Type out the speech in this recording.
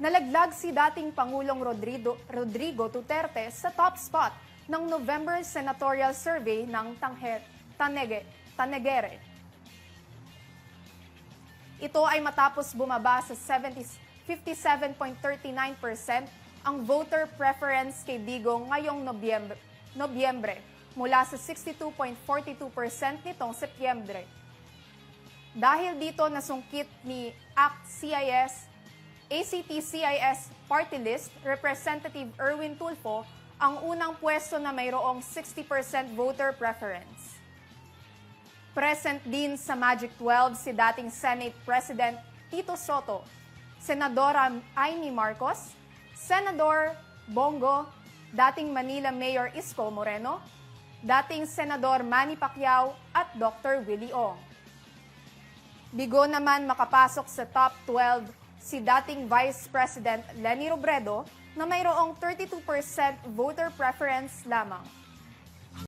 Nalaglag si dating Pangulong Rodrigo, Rodrigo Duterte sa top spot ng November Senatorial Survey ng Tanghe, Tanege, Tanegere. Ito ay matapos bumaba sa 70 57.39% ang voter preference kay Digong ngayong Nobyembre, Nobyembre mula sa 62.42% nitong Setyembre. Dahil dito nasungkit ni ACT-CIS, ACT-CIS Party List Representative Erwin Tulfo ang unang pwesto na mayroong 60% voter preference. Present din sa Magic 12 si dating Senate President Tito Soto, Senadora Amy Marcos, Senador Bongo, dating Manila Mayor Isko Moreno, dating Senador Manny Pacquiao at Dr. Willie Ong. Bigo naman makapasok sa top 12 si dating Vice President Lenny Robredo na mayroong 32% voter preference lamang.